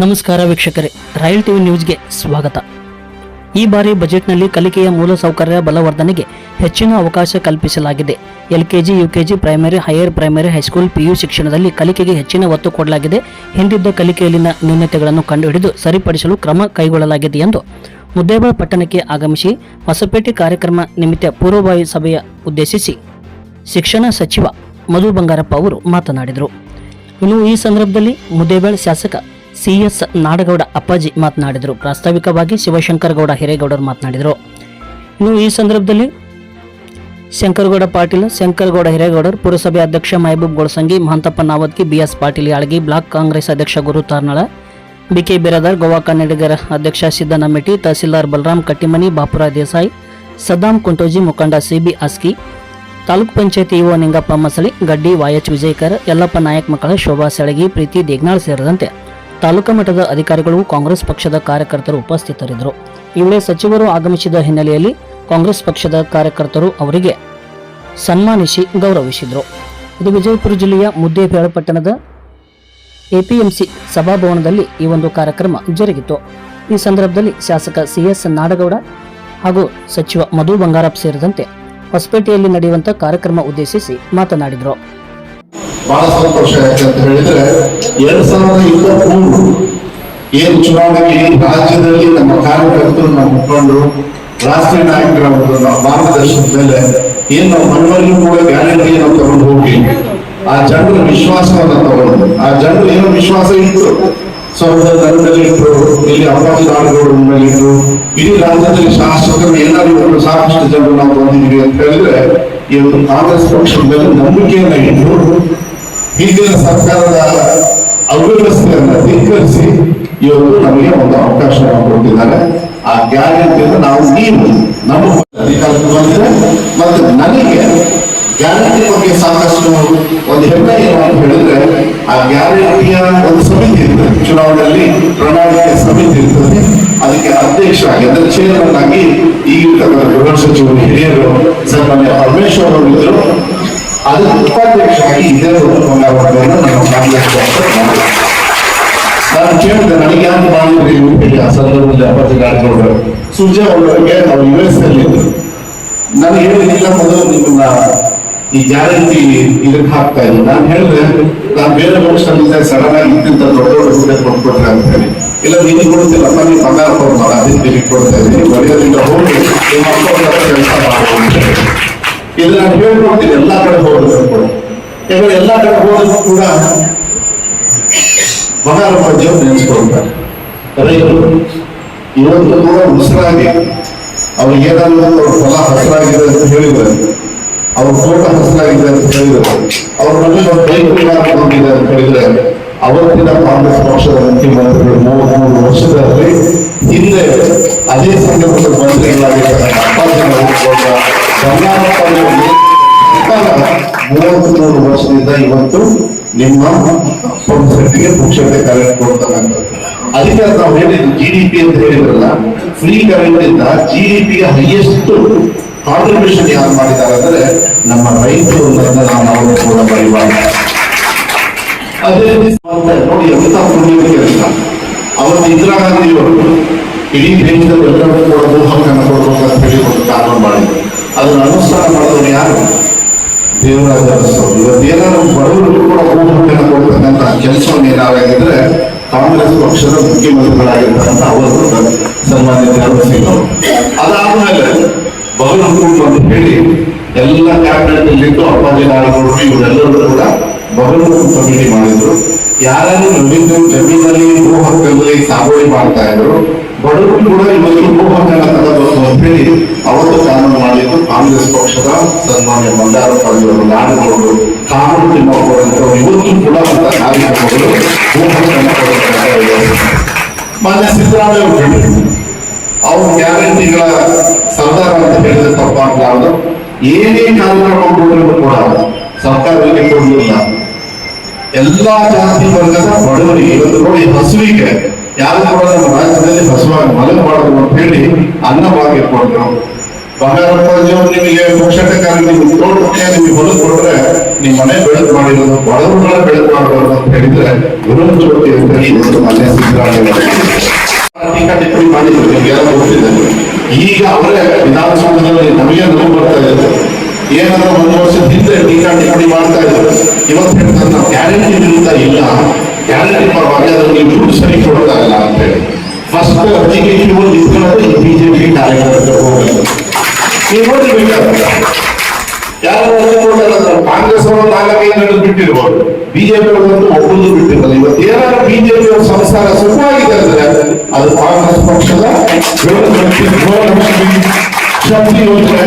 ನಮಸ್ಕಾರ ವೀಕ್ಷಕರೇ royal TV ನ್ಯೂಸ್ಗೆ ಸ್ವಾಗತ. ಈ ಬಾರಿ ಬಜೆಟ್ನಲ್ಲಿ ಕಲಿಕೆಯ ಮೂಲಸೌಕರ್ಯ ಬಲವರ್ಧನೆಗೆ ಹೆಚ್ಚಿನ ಅವಕಾಶ ಕಲ್ಪಿಸಲಾಗಿದೆ. LKG, UKG primary, higher primary, high school, PU ಶಿಕ್ಷಣದಲ್ಲಿ ಕಲಿಕೆಗೆ ಹೆಚ್ಚಿನ ಒತ್ತು ಕೊಡಲಾಗಿದೆ. ಹಿಂದಿದ್ದ ಕಲಿಕೆಯಲ್ಲಿನ ನ್ಯೂನತೆಗಳನ್ನು ಕಂಡುಹಿಡಿದು ಸರಿಪಡಿಸಲು ಕ್ರಮ ಕೈಗೊಳ್ಳಲಾಗಿದೆ ಎಂದು ಮುದ್ದೇಬಾಳ್ ಪಟ್ಟಣಕ್ಕೆ ಆಗಮಿಸಿ ಹೊಸಪೇಟೆ ಕಾರ್ಯಕ್ರಮ ನಿಮಿತ್ತ ಪೂರ್ವಭಾವಿ ಸಭೆಯ ಉದ್ದೇಶಿಸಿ ಶಿಕ್ಷಣ ಸಚಿವ ಮಧು ಬಂಗಾರಪ್ಪ ಅವರು ಮಾತನಾಡಿದರು. ಇನ್ನು ಈ ಸಂದರ್ಭದಲ್ಲಿ ಮುದ್ದೇಬಾಳ್ ಶಾಸಕ ಸಿಎಸ್ ನಾಡಗೌಡ ಅಪ್ಪಾಜಿ ಮಾತನಾಡಿದರು. ಪ್ರಾಸ್ತಾವಿಕವಾಗಿ ಶಿವಶಂಕರ ಗೌಡ ಹಿರೇಗೌಡರು ಮಾತನಾಡಿದರು. ಇನ್ನು ಈ ಸಂದರ್ಭದಲ್ಲಿ ಶಂಕರಗೌಡ ಪಾಟೀಲ್, ಶಂಕರಗೌಡ ಹಿರೇಗೌಡರು, ಪುರಸಭೆ ಅಧ್ಯಕ್ಷ ಮಹಬೂಬ್ ಗೋಳಸಂಗಿ, ಮಹಂತಪ್ಪ ನಾವದ್ಗಿ ಬಿಎಸ್ ಪಾಟೀಲ್ ಯಾಳಗಿ, ಬ್ಲಾಕ್ ಕಾಂಗ್ರೆಸ್ ಅಧ್ಯಕ್ಷ ಗುರು ತಾರ್ನಾಳ ಬಿಕೆ ಬಿರಾದಾರ್, ಗೋವಾ ಕನ್ನಡಿಗರ ಅಧ್ಯಕ್ಷ ಸಿದ್ದನಮೆಟಿ ತಹಸೀಲ್ದಾರ್ ಬಲರಾಮ್ ಕಟ್ಟಿಮನಿ, ಬಾಪುರ ದೇಸಾಯಿ ಸದ್ದಾಂ ಕುಂಟೋಜಿ, ಮುಖಂಡ ಸಿಬಿ ಅಸ್ಕಿ, ತಾಲೂಕ್ ಪಂಚಾಯತಿ ಇಒ ನಿಂಗಪ್ಪ ಮಸಳಿ, ಗಡ್ಡಿ, ವಾಯಚ್ ವಿಜಯಕರ್, ಯಲ್ಲಪ್ಪ ನಾಯಕ್ ಮಕ್ಕಳ ಶೋಭಾ ಸೆಳಗಿ, ಪ್ರೀತಿ ದೇಗ್ನಾಳ್ ಸೇರಿದಂತೆ ತಾಲೂಕು ಮಟ್ಟದ ಅಧಿಕಾರಿಗಳು, ಕಾಂಗ್ರೆಸ್ ಪಕ್ಷದ ಕಾರ್ಯಕರ್ತರು ಉಪಸ್ಥಿತರಿದ್ದರು. ಈ ವೇಳೆ ಸಚಿವರು ಆಗಮಿಸಿದ ಹಿನ್ನೆಲೆಯಲ್ಲಿ ಕಾಂಗ್ರೆಸ್ ಪಕ್ಷದ ಕಾರ್ಯಕರ್ತರು ಅವರಿಗೆ ಸನ್ಮಾನಿಸಿ ಗೌರವಿಸಿದರು. ಇದು ವಿಜಯಪುರ ಜಿಲ್ಲೆಯ ಮುದ್ದೇಬೇಳ ಪಟ್ಟಣದ ಎಪಿಎಂಸಿ ಸಭಾಭವನದಲ್ಲಿ ಈ ಒಂದು ಕಾರ್ಯಕ್ರಮ ಜರುಗಿತು. ಈ ಸಂದರ್ಭದಲ್ಲಿ ಶಾಸಕ ಸಿಎಸ್ ನಾಡಗೌಡ ಹಾಗೂ ಸಚಿವ ಮಧು ಬಂಗಾರಪ್ಪ ಸೇರಿದಂತೆ ಹೊಸಪೇಟೆಯಲ್ಲಿ ನಡೆಯುವಂತ ಕಾರ್ಯಕ್ರಮ ಉದ್ದೇಶಿಸಿ ಮಾತನಾಡಿದರು. ಬಹಳ ಸಂತೋಷ ಆಯ್ತು ಅಂತ ಹೇಳಿದ್ರೆ, ಎರಡ್ ಸಾವಿರದ ಇಪ್ಪತ್ಮೂರು ಏನು ಚುನಾವಣೆಗೆ ಈ ರಾಜ್ಯದಲ್ಲಿ ನಮ್ಮ ಕಾರ್ಯಕರ್ತರು ನಮ್ಮ ಮುಖಂಡರು, ರಾಷ್ಟ್ರೀಯ ನಾಯಕರ ಒಂದು ಮಾರ್ಗದರ್ಶನದ ಮೇಲೆ ಏನು ನಾವು ಮನವರಿಗೂ ಕೂಡ ಗ್ಯಾರಂಟಿಯನ್ನು ತಗೊಂಡು ಹೋಗಿ, ಆ ಜನರ ವಿಶ್ವಾಸವನ್ನು ತಗೊಂಡು, ಆ ಜನರು ಏನೋ ವಿಶ್ವಾಸ ಇತ್ತು. ಸಾವಿರದ ಇಲ್ಲಿ ಅಪ್ಪಾಜಿ ನಾಡುಗಳು ಮೇಲೆ ಇದ್ರು. ಇಡೀ ರಾಜ್ಯದಲ್ಲಿ ಶಾಸಕರು ಏನಾದ್ರು ಸಾಕಷ್ಟು ಜನರು ನಾವು ಬಂದಿದ್ದೀವಿ ಅಂತ ಹೇಳಿದ್ರೆ ಇವತ್ತು ಕಾಂಗ್ರೆಸ್ ಪಕ್ಷದ ಮೇಲೆ ನಂಬಿಕೆಯನ್ನ ಇಟ್ಟು ಹಿಂದಿನ ಸರ್ಕಾರದ ಅವ್ಯವಸ್ಥೆಯನ್ನು ಧಿಕ್ಕರಿಸಿ ಇವರು ನಮಗೆ ಒಂದು ಅವಕಾಶ ಕೊಟ್ಟಿದ್ದಾರೆ. ಆ ಗ್ಯಾರಂಟಿಯನ್ನು ನಾವು ನೀವು ನಮ್ಮ ಅಧಿಕಾರಕ್ಕೆ ಬಂದಿದೆ ಮತ್ತೆ ನನಗೆ ಗ್ಯಾರಂಟಿ ಬಗ್ಗೆ ಸಾಕಷ್ಟು ಒಂದು ಹೆಮ್ಮೆ ಏನು ಅಂತ ಹೇಳಿದ್ರೆ ಆ ಗ್ಯಾರಂಟಿಯ ಒಂದು ಸಮಿತಿ ಇರ್ತದೆ. ಚುನಾವಣೆಯಲ್ಲಿ ಪ್ರಣಾಳಿಕೆ ಸಮಿತಿ ಇರ್ತದೆ. ಅದಕ್ಕೆ ಅಧ್ಯಕ್ಷ ಆಗಿ ಅದರ ಚೇರ್ಮನ್ ಆಗಿ ಈಗ ಗೃಹ ಸಚಿವರು, ಹಿರಿಯರು, ಸನ್ಮಾನ್ಯ ಪರಮೇಶ್ವರ್ ಅವರು ಇದ್ರು ಅದರ ಉಪಾಧ್ಯಕ್ಷರಾಗಿ ಇದೇ ಒಂದು ನಾನು ಕಾಂಗ್ರೆಸ್. ನಾನು ಕೇಳಿದೆ, ನನಗೆ ಯಾಕೆ ಮಾಡಿದ್ರಿ ಯುಪಿಗೆ ಆ ಸಂದರ್ಭದಲ್ಲಿ ಗಾಡಿಗೌಡರು ಸುರ್ಜೆ ಅವರಿಗೆ ನಾವು ಯು ಎಸ್ ಅಲ್ಲಿ ನಾನು ಹೇಳಿದಿಲ್ಲ ಮೊದಲು ನಿಮ್ಮ ಈ ಗ್ಯಾರಂಟಿ ಇದಕ್ಕೆ ಹಾಕ್ತಾ ಇದ್ದೀನಿ. ನಾನು ಹೇಳಿದ್ರೆ ನಾನು ಬೇರೆ ಪಕ್ಷದಲ್ಲಿದ್ದೆ ಸಡನ್ ಆಗಿ ಇಂತಿಂತ ದೊಡ್ಡ ದೊಡ್ಡ ಹುದ್ದೆ ಅಂತ ಹೇಳಿ. ಇಲ್ಲ ನೀನು ಕೊಡ್ತಿಲ್ಲಪ್ಪ ನೀವು ಬಂಗಾರ ಕೊಡ್ಬಾರ ಅದಕ್ಕೆ ಕೊಡ್ತಾ ಇದ್ದೀನಿ. ಒಳ್ಳೆಯದಿಂದ ಹೋಗಿ ನಿಮ್ಮ ಅಪ್ಪ ಕೆಲಸ ಹೇಳಿ. ಇದು ನಾನು ಹೇಳ್ಕೊಡ್ತೀನಿ ಎಲ್ಲಾ ಕಡೆ ಹೋದ್ರು ಕೂಡ ಯಾಕಂದ್ರೆ ಎಲ್ಲಾ ಕಡೆ ಹೋದ್ರು ಕೂಡ ಪದ್ಯವನ್ನು ನೆನೆಸ್ಕೊಳ್ತಾರೆ. ರೈತರು, ಇವತ್ತು ಕೂಡ ಉಸಿರಾಗಿ ಅವ್ರಿಗೆ ಏನಾದ್ರು ಅವ್ರ ಫಲ ಹಸರಾಗಿದೆ ಅಂತ ಹೇಳಿದ್ರೆ, ಅವ್ರ ತೋಟ ಹಸಿರಾಗಿದೆ ಅಂತ ಹೇಳಿದ್ರೆ, ಅವ್ರ ಮನೇಲಿ ಒಂದು ಬೈಕ್ ಅಂತ ಹೇಳಿದ್ರೆ ಅವತ್ತಿನ ಕಾಂಗ್ರೆಸ್ ಪಕ್ಷದ ಮುಖ್ಯಮಂತ್ರಿಗಳು ಮೂವತ್ಮೂರು ವರ್ಷದಲ್ಲಿ ಹಿಂದೆ ಅದೇ ಸಂದರ್ಭದ ಮಂತ್ರಿಗಳಾಗಿದ್ದಾರೆ ಅಪ್ಪಾಜಿ ಮೂರು ವರ್ಷದಿಂದ ಇವತ್ತು ನಿಮ್ಮ ಪಂಪ್ಸೆಟ್ಗೆ ಪುಕ್ಷತೆ ಕರೆಂಟ್ ಕೊಡ್ತಕ್ಕಂಥದ್ದು ಅದಕ್ಕೆ ನಾವು ಹೇಳಿದ್ದು ಜಿ ಡಿ ಪಿ ಅಂತ ಹೇಳಿದ್ರಲ್ಲ ಫ್ರೀ ಕರೆಂಟ್ ಇಂದ ಜಿ ಡಿ ಪಿಗೆ ಹೈಯೆಸ್ಟ್ ಕಾಂಟ್ರಿಬ್ಯೂಷನ್ ಯಾರು ಮಾಡಿದ್ದಾರೆ ಅಂದ್ರೆ ನಮ್ಮ ರೈತರು ಅನ್ನೋದನ್ನ ನಾವು ಕೂಡ ಬರೀಬಾರ್ದು ಅದೇ ನೋಡಿ ಎಂತ ಪುಣ್ಯದ ಕೆಲಸ ಅವತ್ತು ಇಂದಿರಾ ಗಾಂಧಿಯವರು ಇಡೀ ದೇಶದಲ್ಲಿ ಎಲ್ಲರಿಗೂ ಕೂಡ ಭೂಹಕ್ಕನ್ನು ಕೊಡಬೇಕು ಅಂತ ಹೇಳಿ ಒಂದು ಕಾನೂನು ಮಾಡಿದ್ರು. ಅದನ್ನು ಅನುಷ್ಠಾನ ಮಾಡಿದವರು ಯಾರು? ದೇವರಾಜ ಅರಸು ಇವತ್ತು ಏನಾದ್ರು ಬಡವರಿಗೂ ಕೂಡ ಭೂಹಕ್ಕನ್ನು ಕೊಡ್ತಕ್ಕಂಥ ಕೆಲಸವನ್ನು ಏನಾಗಿದ್ರೆ ಕಾಂಗ್ರೆಸ್ ಪಕ್ಷದ ಮುಖ್ಯಮಂತ್ರಿಗಳಾಗಿರ್ತಕ್ಕಂಥ ಅವರು ಸನ್ಮಾನ್ಯ ನೆಹರು ಸಿಂಗ್ ಅವರು. ಅದಾದ್ಮೇಲೆ ಬಹಳ ಕೂಡ ಅಂತ ಹೇಳಿ ಎಲ್ಲ ಕ್ಯಾಬಿನೆಟ್ ಇಲ್ಲಿದ್ದು ಅಪ್ಪಾಜಿ ನಾಯಕರು ಇವರೆಲ್ಲರೂ ಕೂಡ ಬಹಳ ಕಮಿಟಿ ಮಾಡಿದ್ರು. ಯಾರು ನವೀನ ಜಮೀನಲ್ಲಿ ಭೂ ಹಕ್ಕಲ್ಲಿ ಸಾಗುವಳಿ ಮಾಡ್ತಾ ಇದ್ರು. ಬಡವರು ಕೂಡ ಇವತ್ತು ಭೂ ಹಕ್ಕನ್ನ ಹೇಳಿ ಅವತ್ತು ಕಾನೂನು ಮಾಡಿದ್ದು ಕಾಂಗ್ರೆಸ್ ಪಕ್ಷದ ಸನ್ಮಾನ್ಯ ಮಂದಾರ ಅವರು ನಾಡುಗಳು ಕಾನೂನು ತಿಮ್ಮಪ್ಪರಂತರು ಇವತ್ತು ಕೂಡ ಅಂತ ಕಾರ್ಯಕ್ರಮಗಳು ಭೂ ಹಕ್ಕನ್ನು. ಮಾನ್ಯ ಸಿದ್ದರಾಮಯ್ಯ ಅವರು, ಅವ್ರ ಗ್ಯಾರಂಟಿಗಳ ಸರ್ದಾರ ಅಂತ ಹೇಳಿದ್ರೆ ತಪ್ಪಾಗಲಾರದು. ಏನೇ ಕಾರ್ಯಕ್ರಮ ಕೂಡ ಎಲ್ಲಾ ಜಾತಿ ವರ್ಗದ ಬಡವರಿಗೆ ಇವತ್ತು ನೋಡಿ ಹಸುವಿಗೆ ಯಾರು ಕೂಡ ನಮ್ಮ ರಾಜ್ಯದಲ್ಲಿ ಹಸುವಾಗಿ ಮಲಗಬಾರದು ಅಂತ ಹೇಳಿ ಅನ್ನಭಾಗ್ಯ ಕೊಟ್ಟರು ಬಂಗಾರಪ್ಪಾಜಿಯವರು ನಿಮಗೆ ಪಕ್ಷಟಕ್ಕಾಗಿ ನಿಮ್ಗೆ ತೋಟಕ್ಕೆ ನಿಮಗೆ ಹೊಲದು ಕೊಟ್ರೆ ನಿಮ್ಮ ಮನೆ ಬೆಳೆದು ಮಾಡಿರೋದು ಬಡವರುಗಳ ಬೆಳೆದು ಮಾಡಬಾರ್ದು ಅಂತ ಹೇಳಿದ್ರೆ ವಿರೋಧ ಜ್ಯೋತಿ ಅಂತ ಹೇಳಿ ಇವತ್ತು ಮನೆ ಸಿದ್ದರಾಮಯ್ಯ ಟೀಕಾ ಟಿಪ್ಪಣಿ ಮಾಡಿದ್ರು ನಿಮ್ಗೆಲ್ಲ ಗೊತ್ತಿದೆ ಈಗ ಅವರೇ ವಿಧಾನಸೌಧದಲ್ಲಿ ನಮಗೆ ನೋವು ಬರ್ತಾ ಇದೆ ಏನಾದ್ರು ಒಂದು ವರ್ಷ ಹಿಂದೆ ಟೀಕಾ ಟಿಪ್ಪಣಿ ಮಾಡ್ತಾ ಇದ್ರು ಇವತ್ತು ಹೇಳ್ತಾರೆ, ನಾವು ಗ್ಯಾರಂಟಿ ವಿರುದ್ಧ ಇಲ್ಲ. ಗ್ಯಾರಂಟಿ ಪರವಾಗಿ ಅದನ್ನು ನೀವು ದುಡ್ಡು ಸರಿ ಕೊಡ್ತಾ ಇಲ್ಲ ಅಂತ ಹೇಳಿ. ಫಸ್ಟ್ ಅರ್ಜಿಗೆ ನೀವು ನಿಂತ್ಕೊಳ್ಳೋದು ಜೆ ಬಿಜೆಪಿ ಕಾರ್ಯಕರ್ತರು ಹೋಗಲ್ಲ ನೀವು ಕಾಂಗ್ರೆಸ್ ಅವರು ನಾಲ್ಕೈದು ಬಿಟ್ಟಿರ್ಬೋದು. ಬಿಜೆಪಿ ಅವರು ಒಬ್ಬರು ಬಿಟ್ಟಿರಲ್ಲ. ಇವತ್ತು ಏನಾದ್ರು ಬಿಜೆಪಿ ಅವರ ಸಂಸಾರ ಸುಖವಾಗಿದೆ ಅಂದ್ರೆ ಅದು ಕಾಂಗ್ರೆಸ್ ಪಕ್ಷದ ಶಕ್ತಿ ಯೋಜನೆ.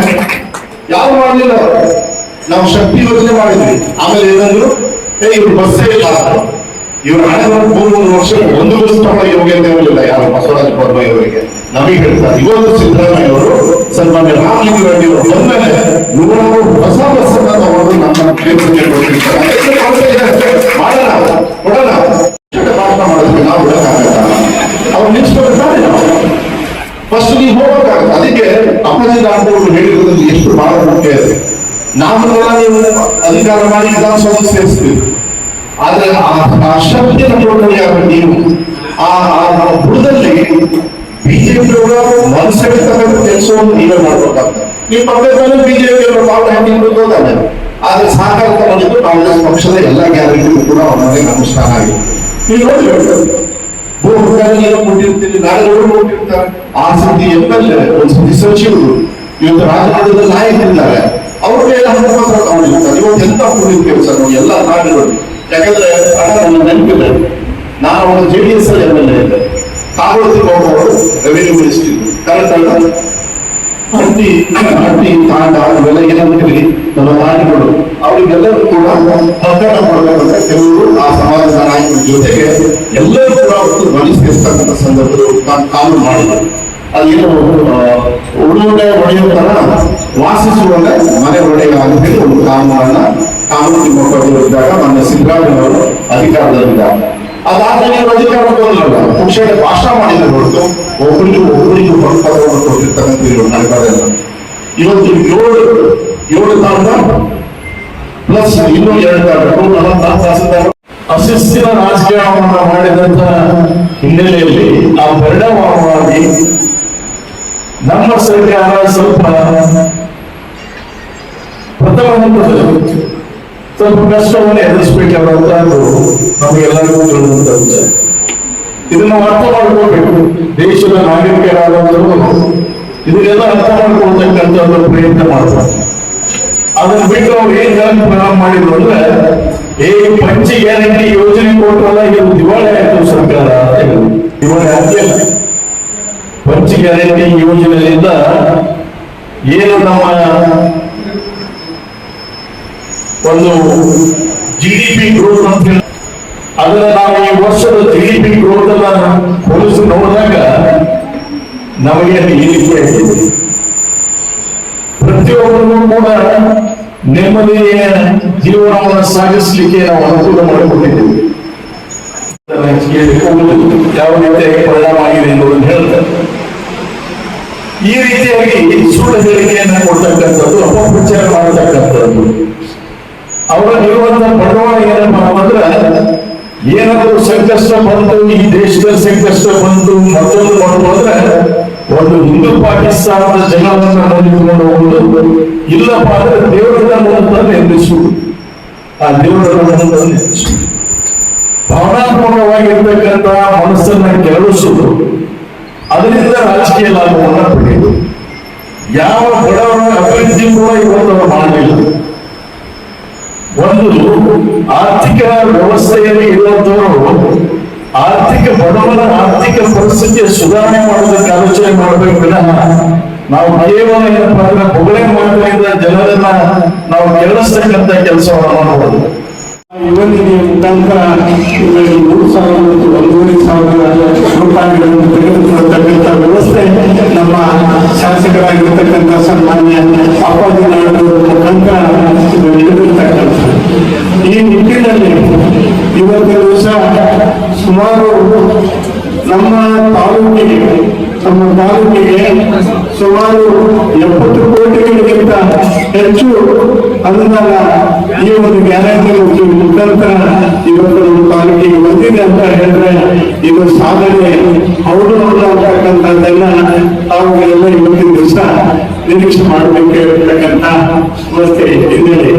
ಯಾರು ಮಾಡಲಿಲ್ಲ? ನಾವು ಶಕ್ತಿ ಯೋಜನೆ ಮಾಡಿದ್ವಿ. ಆಮೇಲೆ ಏನಂದ್ರು, ಏ, ಇವ್ರು ಬಸ್ಸೇ ಇಲ್ಲ. ಇವ್ರ ಹಣೆ ಮೂರು ಮೂರು ವರ್ಷ ಒಂದು ಬಸ್ ತಗೊಳ್ಳೋ ಯೋಗ್ಯತೆ ಇರಲಿಲ್ಲ ಯಾರು, ಬಸವರಾಜ ಬೊಮ್ಮಾಯಿ ಅವರಿಗೆ. ನಮಗೆ ಹೇಳ್ತಾರೆ ಇವತ್ತು ಸಿದ್ದರಾಮಯ್ಯ ಅವರು ಸನ್ಮಾನ್ಯ ರಾಮಲಿಂಗ ರೆಡ್ಡಿ ಅವರು ಬಂದ್ಮೇಲೆ ನೂರಾರು ಹೊಸ ಬಸ್ ಅನ್ನ ತಗೊಂಡು ನಮ್ಮ ಕ್ಷೇತ್ರಕ್ಕೆ ಅದಕ್ಕೆ ಕೊರತೆ ಇದೆ. ಮಾಡೋಣ ಕೊಡೋಣ ಪಕ್ಷದ ಭಾಷಣ ಮಾಡೋದಕ್ಕೆ ನಾವು ಬಿಡಕ್ಕಾಗಲ್ಲ ಅವ್ರು ನಿಲ್ಸ್ಕೊಳ್ತಾರೆ ನಾವು ಫಸ್ಟ್ ನೀವು ಹೋಗ್ಬೇಕಾಗುತ್ತೆ ಅದಕ್ಕೆ ಅಪ್ಪಾಜಿ ರಾಮದೇವರು ಹೇಳಿರೋದ್ರಲ್ಲಿ ಎಷ್ಟು ಬಹಳ ಮುಖ್ಯ ಇದೆ ನಾವೆಲ್ಲ ನೀವು ಅಧಿಕಾರ ಮಾಡಿ ವಿಧಾನಸೌಧ ಸೇರಿಸ್ತೀವಿ ಆದ್ರೆ ಆ ಆ ಶಕ್ತಿಯನ್ನು ನೋಡೋದು ನೀವು? ಆ ಆ ಬುಡದಲ್ಲಿ ಬಿಜೆಪಿ ಮನಸ್ಸಿಗೆ ಮನಸ್ಸೆಳೆತಕ್ಕಂಥ ಕೆಲಸವನ್ನು ನೀವೇ ಮಾಡ್ಬೇಕಾಗ್ತದೆ. ನೀವು ಪಕ್ಕದಲ್ಲಿ ಮೇಲೆ ಬಿಜೆಪಿ ಅವರ ಪಾತ್ರ ಹೆಂಗೆ ಗೊತ್ತಾನೆ ಆದ್ರೆ ಸಹಕಾರ ತಗೊಂಡಿದ್ದು ಕಾಂಗ್ರೆಸ್ ಪಕ್ಷದ ಎಲ್ಲ ಗ್ಯಾರಂಟಿಗೂ ಕೂಡ ಅವರಿಗೆ ಅನುಷ್ಠಾನ ಆಗಿದೆ ನೀವು ನೋಡಿ ನೀವು ಕೊಟ್ಟಿರ್ತೀರಿ ನಾಳೆಗಳು ಕೊಟ್ಟಿರ್ತಾರೆ. ಆ ಸತಿ ಎಂ ಎಲ್ ಎ ಒಂದು ಸತಿ ಸಚಿವರು ಇವತ್ತು ರಾಜಕಾರಣದ ನಾಯಕರಿದ್ದಾರೆ. ಅವ್ರ ಮೇಲೆ ಹಕ್ಕುಪತ್ರ ತಗೊಂಡಿರ್ತಾರೆ ಇವತ್ತು ಎಂತ ಕೂಡಿರ್ತೀವಿ ಸರ್ ನಾವು ಎಲ್ಲ ನಾಡುಗಳು ಯಾಕಂದ್ರೆ ಹಣ ನನ್ನ ನೆನಪಿದೆ. ನಾನು ಒಂದು ಜೆ ಡಿ ಎಸ್ ಅಲ್ಲಿ ಎಂ ಎಲ್ ಎ ಇದ್ದೆ. ಕಾಗೋತಿ ಬಾಬು ರೆವಿನ್ಯೂ ಮಿನಿಸ್ಟ್ರಿ ಕರೆಕ್ಟ್ ಅಲ್ಲ ಹಟ್ಟಿ ಹಟ್ಟಿ ತಾಂಡ, ಇವೆಲ್ಲ ಏನಂತೀವಿ ನಮ್ಮ ನಾಡಿಗಳು ಅವರಿಗೆಲ್ಲರೂ ಕೂಡ ಮತದಾನ ಮಾಡಬೇಕಂತ ಕೆಲವರು ಆ ಸಮಾಜದ ನಾಯಕರ ಜೊತೆಗೆ ಎಲ್ಲರೂ ಕೂಡ ಬಲಿ ಸೇರಿಸ್ತಕ್ಕಂಥ ಸಂದರ್ಭದಲ್ಲಿ ತಾನು ಕಾನೂನು ಮಾಡಿದರು ಅದೇನು ಉಡುಗೊರೆ ಹೊಡೆಯೋ ತರ ವಾಸಿಸುವಾಗ ಮನೆ ಒಂದು ಕಾನೂನನ್ನ ಕಾನೂನು ಕೊಟ್ಟಿದ್ದಾಗ ನನ್ನ ಸಿದ್ದರಾಮಯ್ಯವರು ಅಧಿಕಾರದಲ್ಲಿದ್ದಾರೆ. ಅದಾದ್ಮೇಲೆ ಅಧಿಕಾರಕ್ಕೆ ಬಂದ್ರಲ್ಲ ಪಕ್ಷದ ಭಾಷಣ ಮಾಡಿದ್ರೆ ಹೊರತು ಒಬ್ಬರಿಗೂ ಒಬ್ಬರಿಗೂ ಪದವನ್ನು ಕೊಟ್ಟಿರ್ತಕ್ಕಂಥ ನಡೆದಾರೆಲ್ಲ ಇವತ್ತು ಏಳು ಏಳು ತಾಂಡ ಪ್ಲಸ್ ಇನ್ನೂ ಎರಡು ಟೋಟಲ್ ತಹಸೀಲ್ದಾರ್ ಅಶಿಸ್ತಿನ ರಾಜಕೀಯವನ್ನು ಮಾಡಿದಂತ ಹಿನ್ನೆಲೆಯಲ್ಲಿ ಆ ಪರಿಣಾಮವಾಗಿ ನಮ್ಮ ಸರ್ಕಾರ ಸ್ವಲ್ಪ ಪ್ರಥಮ ಹಂತದಲ್ಲಿ ಸ್ವಲ್ಪ ಕಷ್ಟವನ್ನು ಎದುರಿಸಬೇಕಾದಂತಹದ್ದು ನಮಗೆಲ್ಲರಿಗೂ ತಿಳಿದಂತ ಇದನ್ನು ಅರ್ಥ ಮಾಡ್ಕೋಬೇಕು ದೇಶದ ನಾಗರಿಕರಾದಂತವರು ಇದನ್ನೆಲ್ಲ ಅರ್ಥ ಮಾಡ್ಕೊಳ್ತಕ್ಕಂಥದ್ದು ಪ್ರಯತ್ನ ಮಾಡ್ತಾರೆ. ಅದನ್ನ ಬಿಟ್ಟು ಅವ್ರು ಏನ್ ಪ್ರಾರಂಭ ಮಾಡಿದ್ರು ಅಂದ್ರೆ, ಏ ಪಂಚ ಗ್ಯಾರಂಟಿ ಯೋಜನೆ ಕೊಟ್ಟರಲ್ಲ ಇದು ದಿವಾಳಿ ಆಯ್ತು ಸರ್ಕಾರ. ದಿವಾಳಿ ಆಗಿಲ್ಲ ಪಂಚ ಗ್ಯಾರಂಟಿ ಯೋಜನೆಯಿಂದ ಏನು ನಮ್ಮ ಒಂದು ಜಿ ಡಿ ಪಿ ಗ್ರೋತ್ ಅಂತ ಅದನ್ನ ನಾವು ಈ ವರ್ಷದ ಜಿ ಡಿ ಪಿ ಗ್ರೋತ್ ಅನ್ನ ಹೋಲಿಸಿ ನೋಡಿದಾಗ ನಮಗೆ ಇಳಿಕೆ ಆಗಿದೆ ಪ್ರತಿಯೊಬ್ಬರಿಗೂ ಕೂಡ ನೆಮ್ಮದಿಯ ಜೀವನವನ್ನು ಸಾಗಿಸಲಿಕ್ಕೆ ನಾವು ಅನುಕೂಲ ಮಾಡಿಕೊಂಡಿದ್ದೇವೆ ಯಾವ ರೀತಿಯಾಗಿ ಪರಿಣಾಮ ಆಗಿದೆ ಎಂಬುದನ್ನು ಹೇಳ್ತಾರೆ. ಈ ರೀತಿಯಾಗಿ ಸುಳ್ಳು ಹೇಳಿಕೆಯನ್ನು ಕೊಡ್ತಕ್ಕಂಥದ್ದು, ಅಪಪ್ರಚಾರ ಮಾಡತಕ್ಕಂಥದ್ದು. ಅವರಲ್ಲಿರುವಂತಹ ಬಂಡವಾಳ ಏನಪ್ಪಾ ಅಂದ್ರೆ ಏನಾದರೂ ಸಂಕಷ್ಟ ಬಂತು, ಈ ದೇಶದಲ್ಲಿ ಸಂಕಷ್ಟ ಬಂತು, ಮತ್ತೊಂದು ಬಂತು ಅಂದ್ರೆ, ಒಂದು ಹಿಂದೂ ಪಾಕಿಸ್ತಾನದ ಜನರನ್ನ ನೋಡಿಕೊಂಡು ಹೋಗುವುದು. ಇಲ್ಲಪ್ಪ ಅಂದ್ರೆ ದೇವರನ್ನ ಮುಂದೆ ನಿಲ್ಲಿಸುವುದು ಆ ದೇವರನ್ನ ಮುಂದೆ ನಿಲ್ಲಿಸುವುದು ಭಾವನಾತ್ಮಕವಾಗಿರ್ತಕ್ಕಂತಹ ಮನಸ್ಸನ್ನ ಕೆರಳಿಸುವುದು. ಅದರಿಂದ ರಾಜಕೀಯ ಲಾಭವನ್ನ ಪಡೆಯುವುದು ಯಾವ ಬಡವರ ಅಭಿವೃದ್ಧಿ ಕೂಡ ಇವತ್ತು ಮಾಡಲಿಲ್ಲ. ಒಂದು ಆರ್ಥಿಕ ವ್ಯವಸ್ಥೆಯಲ್ಲಿ ಇರುವಂತವರು ಆರ್ಥಿಕ ಬಡವರ ಆರ್ಥಿಕ ಪರಿಸ್ಥಿತಿಯ ಸುಧಾರಣೆ ಮಾಡೋದಕ್ಕೆ ಆಲೋಚನೆ ಮಾಡಬೇಕು ವಿನಃ ನಾವು ಕೇವಲ ಏನಪ್ಪ ಅಂದ್ರೆ ಬೊಗಳೆ ಜನರನ್ನ ನಾವು ಕೆಲಸಕ್ಕಂತ ಕೆಲಸವನ್ನು ಮಾಡಬಹುದು. ಯುವನಿಗೆ ಮುಖಾಂತರ ಮೂರು ಸಾವಿರ ಮತ್ತು ಒಂದೂವರೆ ಸಾವಿರ ರೂಪಾಯಿಗಳನ್ನು ಶಾಸಕರಾಗಿರ್ತಕ್ಕಂಥ ಸನ್ಮಾನ್ಯ ಅಪ್ಪಾಜಿ ಮುಖಾಂತರ ಈ ನಿಟ್ಟಿನಲ್ಲಿ ಇವತ್ತು ದಿವಸ ಸುಮಾರು ನಮ್ಮ ತಾಲೂಕಿಗೆ ನಮ್ಮ ತಾಲೂಕಿಗೆ ಸುಮಾರು ಎಪ್ಪತ್ತು ಕೋಟಿಗಳಿಗಿಂತ ಹೆಚ್ಚು ಅನುದಾನ ಈ ಒಂದು ಗ್ಯಾರಂಟಿ ಮುಖಾಂತರ ಇವತ್ತು ನಮ್ಮ ತಾಲೂಕಿಗೆ ಬಂದಿದೆ ಅಂತ ಹೇಳಿದ್ರೆ ಇದು ಸಾಧನೆ. ಹೌದು ಅಂತಕ್ಕಂಥದ್ದನ್ನ ತಾವು ಎಲ್ಲ ಇವತ್ತಿನ ದಿವಸ ನಿರೀಕ್ಷೆ ಮಾಡಬೇಕು ಇರತಕ್ಕಂಥ ಸಂಸ್ಥೆ ಹಿನ್ನೆಲೆ